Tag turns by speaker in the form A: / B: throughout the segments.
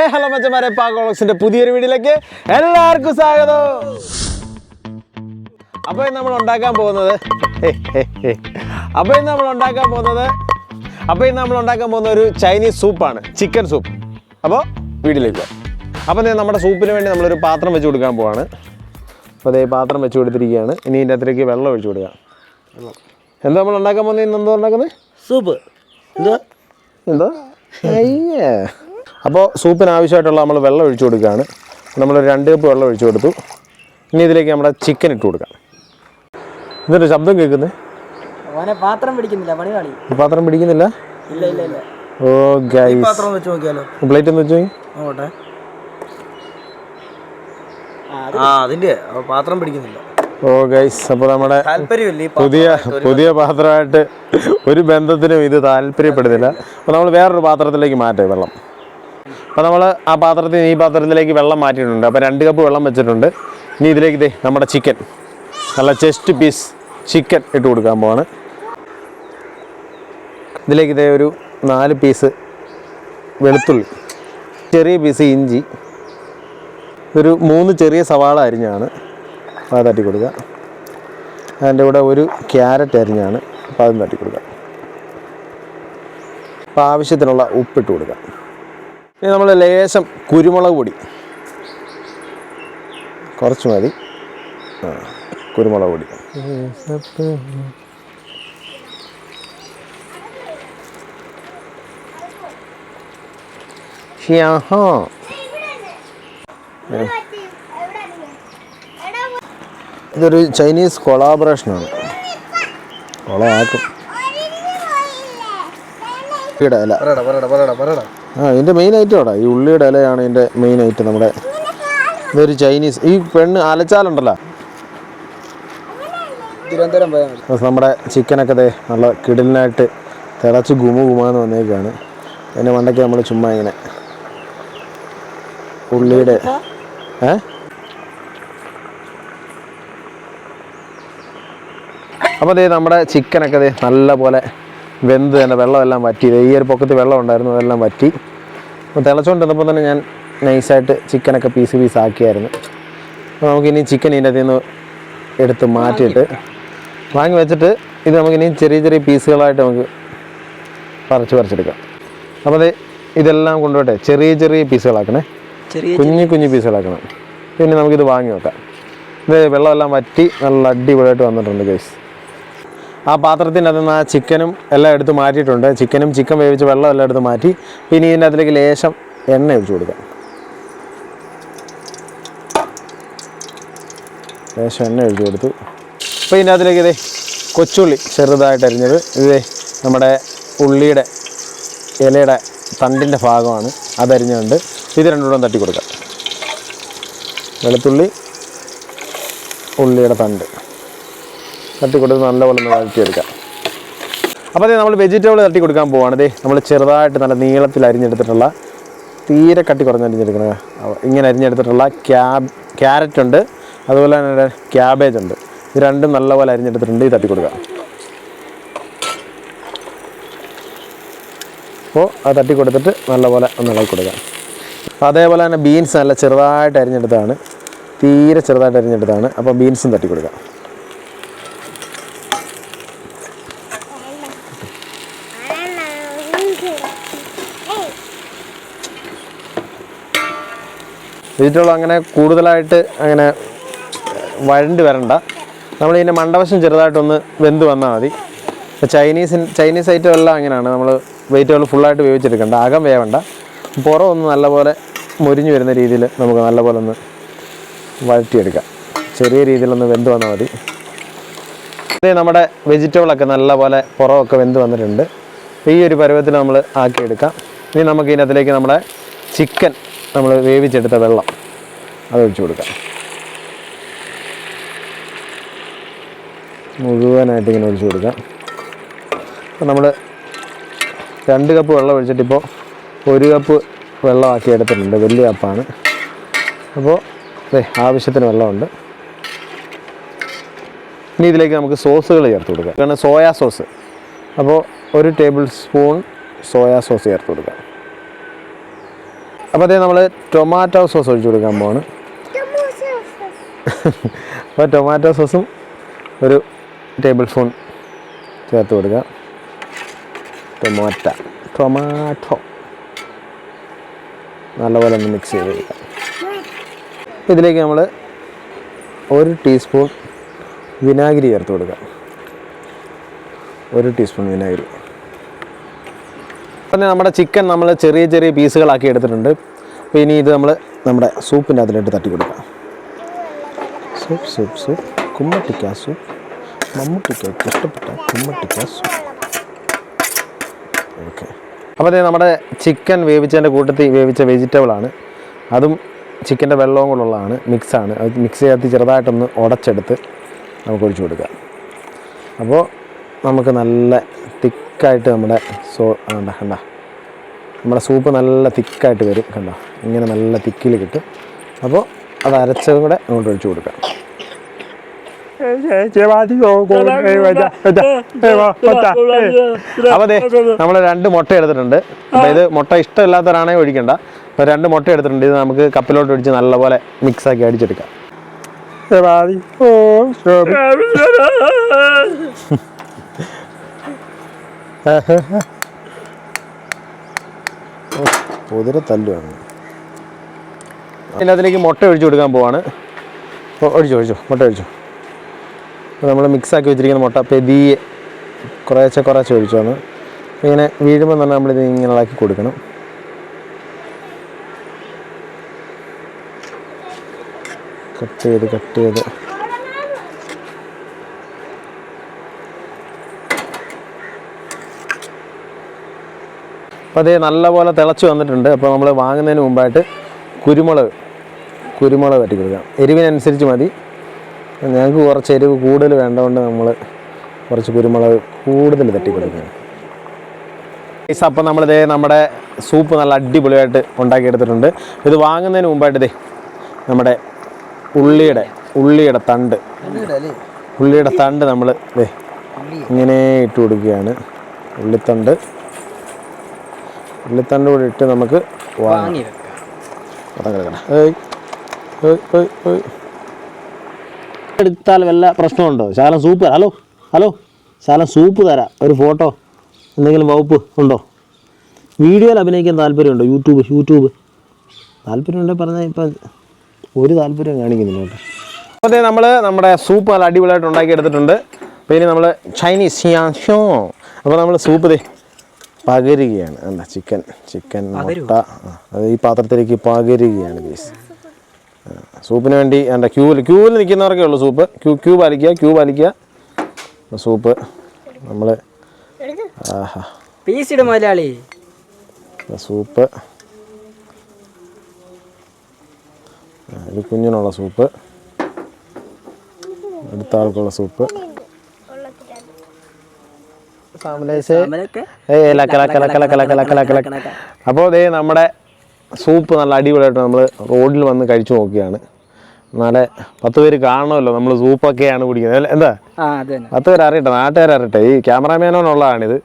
A: ഹേ hello മച്ചമാരെ പാകോളക്സിന്റെ പുതിയൊരു വീഡിയോയിലേക്ക് എല്ലാവർക്കും സ്വാഗതം. അപ്പോൾ ഇന്ന് നമ്മൾ ഉണ്ടാക്കാൻ പോകുന്നത്. അപ്പോൾ ഇന്ന് നമ്മൾ ഉണ്ടാക്കാൻ പോകുന്നത് അപ്പോൾ ഇന്ന് നമ്മൾ ഉണ്ടാക്കാൻ പോകുന്ന ഒരു ചൈനീസ് സൂപ്പാണ് ചിക്കൻ സൂപ്പ്. അപ്പോൾ വീട്ടിലേക്ക് അപ്പോൾ ദേ നമ്മുടെ സൂപ്പിന് വേണ്ടി നമ്മളൊരു പാത്രം വെച്ച് കൊടുക്കാൻ പോവാണ്. അപ്പോൾ അതേ പാത്രം വെച്ച് കൊടുത്തിരിക്കുകയാണ്. ഇനി ഇതിന്റെ അകത്തേക്ക് വെള്ളം ഒഴിച്ചു കൊടുക്കാം. എന്താ നമ്മൾ ഉണ്ടാക്കാൻ പോകുന്നത്? ഇന്ന് എന്തോ ഉണ്ടാക്കുന്നത്?
B: സൂപ്പ്. എന്തോ?
A: എന്തോ? അയ്യേ അപ്പോൾ സൂപ്പിന് ആവശ്യമായിട്ടുള്ള നമ്മൾ വെള്ളം ഒഴിച്ചു കൊടുക്കുകയാണ്. നമ്മൾ രണ്ട് കപ്പ് വെള്ളം ഒഴിച്ചു കൊടുത്തു. ഇനി ഇതിലേക്ക് നമ്മുടെ ചിക്കൻ ഇട്ട് കൊടുക്കാം. ഇതൊരു ശബ്ദം
B: കേൾക്കുന്നേ? പാത്രം പിടിക്കുന്നില്ല പണി കളി
A: പാത്രം പിടിക്കുന്നില്ല?
B: ഇല്ല ഇല്ല ഇല്ല.
A: ഓ ഗൈസ്
B: പാത്രം വെച്ച് നോക്കിയാലോ?
A: പ്ലേറ്റ് ഒന്ന് വെച്ചു
B: നോക്കട്ടെ. ആ അതിന്റെ പാത്രം പിടിക്കുന്നില്ല.
A: ഓ ഗൈസ് അപ്പോൾ നമ്മുടെ പുതിയ പുതിയ പാത്രമായിട്ട് ഒരു ബന്ധത്തിനും ഇത് താല്പര്യപ്പെടുന്നില്ല. അപ്പോൾ നമ്മൾ വേറൊരു പാത്രത്തിലേക്ക് മാറ്റാം വെള്ളം. അപ്പോൾ നമ്മൾ ആ പാത്രത്തിൽ നിന്ന് ഈ പാത്രത്തിലേക്ക് വെള്ളം മാറ്റിയിട്ടുണ്ട്. അപ്പോൾ രണ്ട് കപ്പ് വെള്ളം വെച്ചിട്ടുണ്ട്. ഇനി ഇതിലേക്ക് ഇതേ നമ്മുടെ ചിക്കൻ നല്ല ചെസ്റ്റ് പീസ് ചിക്കൻ ഇട്ട് കൊടുക്കാൻ പോവാണ്. ഇതിലേക്ക് ഇതേ ഒരു നാല് പീസ് വെളുത്തുള്ളി ചെറിയ പീസ് ഇഞ്ചി ഒരു മൂന്ന് ചെറിയ സവാള അരിഞ്ഞാണ് അത് തട്ടി കൊടുക്കുക. അതിന്റെ കൂടെ ഒരു ക്യാരറ്റ് അരിഞ്ഞാണ് അപ്പോൾ അതും തട്ടി കൊടുക്കുക. അപ്പോൾ ആവശ്യത്തിനുള്ള ഉപ്പിട്ട് കൊടുക്കുക. ഇനി നമ്മൾ ലേശം കുരുമുളക് പൊടി. കുറച്ച് മതി. ആ കുരുമുളക് പൊടി. ഇതൊരു ചൈനീസ് കൊളാബറേഷനാണ്. കൊളാക്കും. ഇല
B: പറയടാ പറയടാ പറയടാ പറയടാ.
A: ആ ഇതിന്റെ മെയിൻ ഐറ്റം അവിടെ ഈ ഉള്ളിയുടെ ഇലയാണ് ഇതിന്റെ മെയിൻ ഐറ്റം നമ്മുടെ ഇതൊരു ചൈനീസ് ഈ പെണ്ണ് അലച്ചാലുണ്ടല്ലോ.
B: തിരുവനന്തപുരം പോയാൽ മതി.
A: നമ്മുടെ ചിക്കനൊക്കെ ദേ നല്ല കിടലിനായിട്ട് തിളച്ച് ഗുമ ഗുമാന്ന് വന്നേക്കാണ്. അതിന്റെ മണ്ടയ്ക്ക് നമ്മൾ ചുമ്മാ ഇങ്ങനെ ഉള്ളിയുടെ ഏ? അപ്പോൾ ദേ നമ്മുടെ ചിക്കനൊക്കെ ദേ നല്ല പോലെ വെന്ത് തന്നെ വെള്ളമെല്ലാം വറ്റി. ഈ ഒരു പൊക്കത്ത് വെള്ളം ഉണ്ടായിരുന്നു അതെല്ലാം വറ്റി. അപ്പോൾ തിളച്ചുകൊണ്ടിരുന്നപ്പോൾ തന്നെ ഞാൻ നൈസായിട്ട് ചിക്കനൊക്കെ പീസ് പീസ് ആക്കിയായിരുന്നു. അപ്പോൾ നമുക്കിനി ചിക്കൻ ഇതിന്റെ നിന്ന് എടുത്ത് മാറ്റിയിട്ട് വാങ്ങി വെച്ചിട്ട് ഇത് നമുക്കിനി ചെറിയ ചെറിയ പീസുകളായിട്ട് നമുക്ക് പറിച്ച് പറിച്ചെടുക്കാം. അപ്പോൾ അത് ഇതെല്ലാം കൊണ്ടുപോട്ടെ ചെറിയ ചെറിയ പീസുകളാക്കണേ. കുഞ്ഞു കുഞ്ഞു പീസുകളാക്കണം. പിന്നെ നമുക്കിത് വാങ്ങി വെക്കാം. ഇത് വെള്ളമെല്ലാം വറ്റി നല്ല അടിപൊളിയായിട്ട് വന്നിട്ടുണ്ട് ഗൈസ് ആ പാത്രത്തിന്റെ അകത്ത് നിന്ന് ആ ചിക്കനും എല്ലാം എടുത്ത് മാറ്റിയിട്ടുണ്ട്. ചിക്കനും ചിക്കൻ വേവിച്ച് വെള്ളം എല്ലാം എടുത്ത് മാറ്റി. പിന്നെ ഇതിന്റെ അതിലേക്ക് ലേശം എണ്ണ ഒഴിച്ചു കൊടുക്കാം. ലേശം എണ്ണ ഒഴിച്ചു കൊടുത്തു. അപ്പോൾ ഇതിന്റെ അതിലേക്ക് ഇതേ കൊച്ചുള്ളി ചെറുതായിട്ട് അരിഞ്ഞത്. ഇതേ നമ്മുടെ ഉള്ളിയുടെ ഇലയുടെ തണ്ടിന്റെ ഭാഗമാണ്. അതരിഞ്ഞുകൊണ്ട് ഇത് രണ്ടുകൂടെ തട്ടി കൊടുക്കാം. വെളുത്തുള്ളി ഉള്ളിയുടെ തണ്ട്. തട്ടി കൊടുത്ത് നല്ലപോലെ ഒന്ന് വഴറ്റിയെടുക്കാം. അപ്പോൾ അതേ നമ്മൾ വെജിറ്റബിൾ തട്ടി കൊടുക്കാൻ പോവാണ്. ദേ നമ്മൾ ചെറുതായിട്ട് നല്ല നീളത്തിൽ അരിഞ്ഞെടുത്തിട്ടുള്ള തീരെ കട്ടി കുറഞ്ഞ് അരിഞ്ഞെടുക്കണ ഇങ്ങനെ അരിഞ്ഞെടുത്തിട്ടുള്ള ക്യാബ് ക്യാരറ്റ് ഉണ്ട്. അതുപോലെ തന്നെ ക്യാബേജ് ഉണ്ട്. ഇത് രണ്ടും നല്ലപോലെ അരിഞ്ഞെടുത്തിട്ടുണ്ട് ഈ തട്ടി കൊടുക്കുക അപ്പോൾ അത് തട്ടി കൊടുത്തിട്ട് നല്ലപോലെ ഒന്ന് ഇളക്കി കൊടുക്കുക അതേപോലെ തന്നെ ബീൻസ് നല്ല ചെറുതായിട്ട് അരിഞ്ഞെടുത്താണ് തീരെ ചെറുതായിട്ട് അരിഞ്ഞെടുത്താണ് അപ്പോൾ ബീൻസും തട്ടി കൊടുക്കാം വെജിറ്റബിൾ അങ്ങനെ കൂടുതലായിട്ട് അങ്ങനെ വഴണ്ട് വരണ്ട. നമ്മൾ ഇതിന്റെ മണ്ടവശം ചെറുതായിട്ടൊന്ന് വെന്ത് വന്നാൽ മതി. ചൈനീസിൻ ചൈനീസ് ഐറ്റം എല്ലാം അങ്ങനെയാണ്. നമ്മൾ വെജിറ്റബിൾ ഫുള്ളായിട്ട് വേവിച്ചെടുക്കേണ്ട. അകം വേവണ്ട. പുറം ഒന്ന് നല്ലപോലെ മുരിഞ്ഞു വരുന്ന രീതിയിൽ നമുക്ക് നല്ലപോലെ ഒന്ന് വഴറ്റിയെടുക്കാം. ചെറിയ രീതിയിലൊന്ന് വെന്ത് വന്നാൽ മതി. നമ്മുടെ വെജിറ്റബിളൊക്കെ നല്ലപോലെ പുറമൊക്കെ വെന്ത് വന്നിട്ടുണ്ട്. ഈ ഒരു പരുവത്തിൽ നമ്മൾ ആക്കിയെടുക്കാം. ഇനി നമുക്ക് ഇതിനകത്തിലേക്ക് നമ്മുടെ ചിക്കൻ നമ്മൾ വേവിച്ചെടുത്ത വെള്ളം അത് ഒഴിച്ചു കൊടുക്കാം. മുഴുവനായിട്ട് ഇങ്ങനെ ഒഴിച്ചു കൊടുക്കാം. അപ്പോൾ നമ്മൾ രണ്ട് കപ്പ് വെള്ളം ഒഴിച്ചിട്ടിപ്പോൾ ഒരു കപ്പ് വെള്ളമാക്കി എടുത്തിട്ടുണ്ട്. വലിയ കപ്പാണ് അപ്പോൾ അതെ ആവശ്യത്തിന് വെള്ളമുണ്ട്. ഇനി ഇതിലേക്ക് നമുക്ക് സോസുകൾ ചേർത്ത് കൊടുക്കാം. കാരണം സോയാ സോസ്. അപ്പോൾ ഒരു ടേബിൾ സ്പൂൺ സോയാ സോസ് ചേർത്ത് കൊടുക്കാം. അപ്പോൾ അതേ നമ്മൾ ടൊമാറ്റോ സോസ് ഒഴിച്ചു കൊടുക്കാൻ പോവാണ്. അപ്പോൾ ടൊമാറ്റോ സോസും ഒരു ടേബിൾ സ്പൂൺ ചേർത്ത് കൊടുക്കുക ടൊമാറ്റ ടൊമാറ്റോ നല്ലപോലെ ഒന്ന് മിക്സ് ചെയ്ത് കൊടുക്കുക ഇതിലേക്ക് നമ്മൾ ഒരു ടീസ്പൂൺ വിനാഗിരി ചേർത്ത് കൊടുക്കുക ഒരു ടീസ്പൂൺ വിനാഗിരി. പിന്നെ നമ്മുടെ ചിക്കൻ നമ്മൾ ചെറിയ ചെറിയ പീസുകളാക്കി എടുത്തിട്ടുണ്ട്. അപ്പോൾ ഇനി ഇത് നമ്മൾ നമ്മുടെ സൂപ്പിന്റെ അതിലിട്ട് തട്ടി കൊടുക്കാം. Soup soup soup. കുമ്മട്ടിക്ക സൂപ്പ്. മമ്മൂട്ടിക്ക ഇഷ്ടപ്പെട്ട കുമ്മട്ടിക്ക സൂപ്പ്. ഓക്കെ. അപ്പോൾ അതേ നമ്മുടെ ചിക്കൻ വേവിച്ചതിന്റെ കൂട്ടത്തിൽ വേവിച്ച വെജിറ്റബിളാണ് അതും ചിക്കന്റെ വെള്ളവും കൂടെ ഉള്ളതാണ്. മിക്സാണ് അത് മിക്സ് ചെയ്ത് ചെറുതായിട്ടൊന്ന് ഉടച്ചെടുത്ത് നമുക്ക് ഒഴിച്ചു കൊടുക്കാം. അപ്പോൾ നമുക്ക് നല്ല തിക്കായിട്ട് നമ്മുടെ സോ കണ്ട കണ്ട. നമ്മുടെ സൂപ്പ് നല്ല തിക്കായിട്ട് വരും കണ്ട. ഇങ്ങനെ നല്ല തിക്കിൽ കിട്ടും. അപ്പോൾ അത് അരച്ചതും കൂടെ അങ്ങോട്ട് ഒഴിച്ചു കൊടുക്കാം. അപ്പോൾ അതെ നമ്മൾ രണ്ട് മുട്ട എടുത്തിട്ടുണ്ട്. അപ്പോൾ ഇത് മുട്ട ഇഷ്ടമില്ലാത്തവരാണെങ്കിൽ ഒഴിക്കണ്ട. അപ്പോൾ രണ്ട് മുട്ട എടുത്തിട്ടുണ്ട്. ഇത് നമുക്ക് കപ്പിലോട്ട് ഒഴിച്ച് നല്ലപോലെ മിക്സ് മിക്സാക്കി അടിച്ചെടുക്കാം. കുതിര തല്ലുവാണ്. അതിലേക്ക് മുട്ട ഒഴിച്ചു കൊടുക്കാൻ പോവാണ്. ഒഴിച്ചു ഒഴിച്ചു മുട്ട അപ്പോൾ നമ്മൾ മിക്സാക്കി വെച്ചിരിക്കുന്ന മുട്ട പെതിയെ കുറേശ്ശെ കുറേശ്ശെ ഒഴിച്ചാണ് ഇങ്ങനെ വീഴുമ്പോൾ തന്നെ നമ്മളിത് ഇങ്ങനെ ഇളക്കി കൊടുക്കണം. കട്ട് ചെയ്ത് കട്ട് ചെയ്ത്. അപ്പോൾ അതേ നല്ലപോലെ തിളച്ച് വന്നിട്ടുണ്ട്. അപ്പോൾ നമ്മൾ വാങ്ങുന്നതിന് മുമ്പായിട്ട് കുരുമുളക് കുരുമുളക് തട്ടി കൊടുക്കാം. എരിവിനനുസരിച്ച് മതി. ഞങ്ങൾക്ക് കുറച്ച് എരിവ് കൂടുതൽ വേണ്ടതുകൊണ്ട് നമ്മൾ കുറച്ച് കുരുമുളക് കൂടുതൽ തട്ടി കൊടുക്കുകയാണ് ഗൈസ് അപ്പം നമ്മളിതേ നമ്മുടെ സൂപ്പ് നല്ല അടിപൊളിയായിട്ട് ഉണ്ടാക്കിയെടുത്തിട്ടുണ്ട്. ഇത് വാങ്ങുന്നതിന് മുമ്പായിട്ട് ഇതേ നമ്മുടെ ഉള്ളിയുടെ ഉള്ളിയുടെ തണ്ട്. ഉള്ളിയുടെ തണ്ട് നമ്മൾ ദേ ഇങ്ങനെ ഇട്ട് കൊടുക്കുകയാണ്. ഉള്ളിത്തണ്ട്. ഉള്ളിത്തണ്ട് കൂടി ഇട്ട് നമുക്ക് വാങ്ങി. എടുത്താൽ വല്ല പ്രശ്നമുണ്ടോ? ശാലം സൂപ്പ് ഹലോ ഹലോ. ശാലം സൂപ്പ് തരാം. ഒരു ഫോട്ടോ എന്തെങ്കിലും വകുപ്പ് ഉണ്ടോ? വീഡിയോയിൽ അഭിനയിക്കാൻ താല്പര്യമുണ്ടോ? YouTube YouTube. താല്പര്യമുണ്ടെങ്കിൽ പറഞ്ഞാൽ ഇപ്പം ഒരു താല്പര്യം കാണിക്കുന്നില്ല കേട്ടോ. അപ്പോൾ അതെ നമ്മൾ നമ്മുടെ സൂപ്പ് നല്ല അടിപൊളിയായിട്ട് ഉണ്ടാക്കിയെടുത്തിട്ടുണ്ട്. അപ്പോൾ ഇനി നമ്മൾ ചൈനീസ് അപ്പോൾ നമ്മൾ സൂപ്പ് ദേ പകരുകയാണ്. എന്താ ചിക്കൻ ചിക്കൻ മുട്ട അത് ഈ പാത്രത്തിലേക്ക് പകരുകയാണ് ഗീസ്. സൂപ്പിന് വേണ്ടി എന്താ ക്യൂവിൽ ക്യൂവിൽ നിൽക്കുന്നവർക്കേ ഉള്ളൂ സൂപ്പ്. ക്യൂ ക്യൂ പാലിക്കുക ക്യൂ പാലിക്കുക സൂപ്പ് നമ്മൾ
B: മുതലാളി
A: സൂപ്പ്. കുഞ്ഞിനുള്ള സൂപ്പ്. അടുത്ത ആൾക്കുള്ള സൂപ്പ്. അപ്പോൾ ദേ നമ്മുടെ സൂപ്പ് നല്ല അടിപൊളിയായിട്ട് നമ്മൾ റോഡിൽ വന്ന് കഴിച്ചു നോക്കിയാണ്. എന്നാലേ പത്ത് പേര് കാണണമല്ലോ നമ്മൾ സൂപ്പൊക്കെയാണ് കുടിക്കുന്നത്. അല്ലേ? എന്താ? പത്ത് പേര് അറിയട്ടെ നാട്ടുകാർ അറിയട്ടെ. ഈ ക്യാമറാമാനോനുള്ളതാണിത്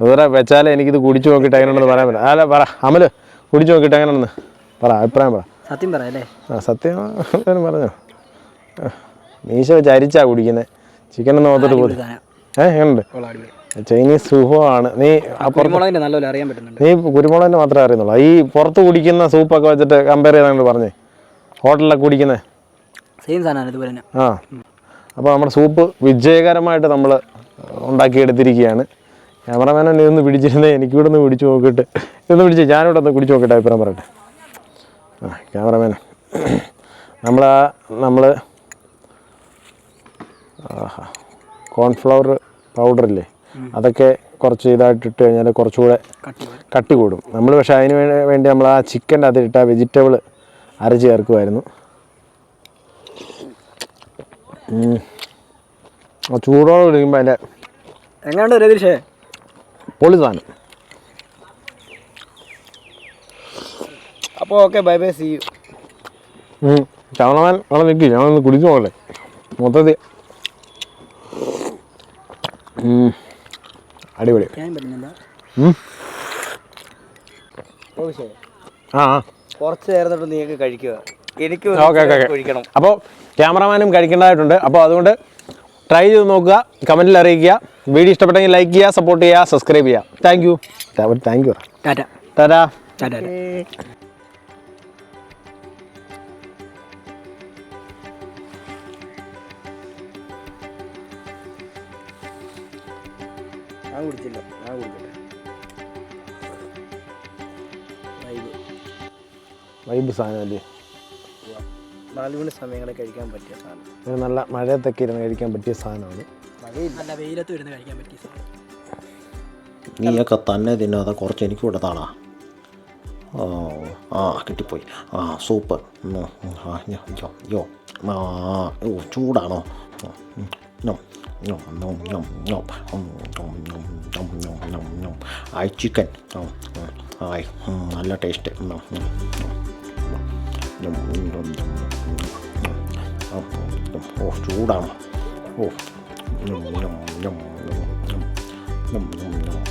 A: അതുപോലെ വെച്ചാലേ എനിക്കിത് കുടിച്ചു നോക്കിയിട്ട് എങ്ങനെയാണെന്ന് പറയാൻ പറ്റില്ല അല്ല പറ അമൽ കുടിച്ചു നോക്കിയിട്ട് എങ്ങനെയാണെന്ന് പറ അഭിപ്രായം പറ.
B: സത്യം പറയല്ലേ
A: ആ സത്യം പറഞ്ഞോ. മീശ വെച്ച് അരിച്ചാ കുടിക്കുന്നത് ചിക്കൻ ഒന്ന് നോത്തിട്ട് പോലും. ഏഹ് എങ്ങനെയുണ്ട്? ചൈനീസ് സൂപ്പാണ് നീ
B: കുരുമുളകിന്റെ നല്ലപോലെ അറിയാൻ പറ്റുന്നുണ്ട്.
A: നീ കുരുമുളകിന്റെ മാത്രമേ അറിയുന്നുള്ളൂ. ഈ പുറത്ത് കുടിക്കുന്ന സൂപ്പൊക്കെ വെച്ചിട്ട് കമ്പയർ ചെയ്താൽ പറഞ്ഞേ. ഹോട്ടലിലൊക്കെ കുടിക്കുന്നത്
B: സെയിം സാധനമാണ് ഇതുപോലെ തന്നെ.
A: ആ. അപ്പോൾ നമ്മുടെ സൂപ്പ് വിജയകരമായിട്ട് നമ്മൾ ഉണ്ടാക്കിയെടുത്തിരിക്കുകയാണ്. ക്യാമറമാനെ ഇതൊന്ന് പിടിച്ചിരുന്നേ എനിക്കിവിടെ നിന്ന് പിടിച്ചു നോക്കിയിട്ട്. ഇതൊന്ന് പിടിച്ച് ഞാനിവിടെ ഒന്ന് കുടിച്ചു നോക്കിയിട്ട് അഭിപ്രായം പറയട്ടെ. ആ ക്യാമറമാൻ. നമ്മൾ ആ നമ്മൾ ആഹാ കോൺഫ്ലവർ പൗഡറില്ലേ അതൊക്കെ കുറച്ച് ഇതായിട്ട് ഇട്ട് കഴിഞ്ഞാൽ കുറച്ചുകൂടെ
B: കട്ടി
A: കൂടും നമ്മൾ പക്ഷേ അതിന് വേണ്ടി നമ്മൾ ആ ചിക്കന്റെ അതിലിട്ട വെജിറ്റബിൾ അരച്ച് ചേർക്കുമായിരുന്നു. ആ ചൂടോടെ കുടിക്കുമ്പോൾ അതിന്റെ
B: എങ്ങനെയുണ്ട് രതീഷേ?
A: പൊളി സാധനം.
B: അപ്പോൾ okay bye bye see you.
A: ചവണമാൻ അവിടെ നിൽക്കി ഞങ്ങളൊന്ന് കുടിച്ചു പോകല്ലേ മൊത്തത്തിൽ. അടിപൊളി. ആ ആ.
B: കുറച്ച് നേരം തൊട്ട് നീയൊക്കെ കഴിക്കുക. എനിക്ക്
C: ഓക്കെ ഓക്കെ ഓക്കെ.
B: കഴിക്കണം
C: അപ്പോൾ ക്യാമറമാനും കഴിക്കേണ്ടതായിട്ടുണ്ട്. അപ്പോൾ അതുകൊണ്ട് ട്രൈ ചെയ്ത് നോക്കുക കമന്റിൽ അറിയിക്കുക. വീഡിയോ ഇഷ്ടപ്പെട്ടെങ്കിൽ ലൈക്ക് ചെയ്യുക സപ്പോർട്ട് ചെയ്യുക സബ്സ്ക്രൈബ് ചെയ്യുക. താങ്ക് യു താങ്ക് യു
B: ടാറ്റ.
C: ടാറ്റാ
B: ടാറ്റ. ഞാൻ കുടിച്ചില്ല ഞാൻ കുടിക്കട്ടെ വൈബ്.
C: സാധനം അല്ലേ?
B: നാല് മണി സമയങ്ങളിൽ കഴിക്കാൻ പറ്റിയ സാധനം.
C: ഒരു നല്ല മഴയത്തൊക്കെ ഇരുന്ന് കഴിക്കാൻ പറ്റിയ സാധനമാണ്.
B: നല്ല വെയിലത്ത് ഇരുന്ന് കഴിക്കാൻ പറ്റിയ സാധനം.
A: നീയൊക്കെ തന്നെ തിന്നാതെ കുറച്ച് എനിക്ക് കൊടുത്താളാ ഓ ആ കിട്ടിപ്പോയി. ആ സൂപ്പർ യ്യോ, യ്യോ, യ്യോ. ആ ഓ ചൂടാണോ? ഉം, ഞം, ഞം, ഞം, ഞം, ഞം, ഉം, ഞം, ഞം, ഞം, ഞം, ഞം, ഞം. ആയ് ചിക്കൻ ഉം, ഉം, ആയ് ഉം, നല്ല ടേസ്റ്റ് ഉം, ഉം, ഉം, ഉം, ഞം, ഞം, ഞം, ഞം, ഞം. ആ, ഉം, ഉം. ഓ ചൂടാണോ ഓ ഞം, ഞം, ഞം, ഞം, ഞം, ഞം, ഞം,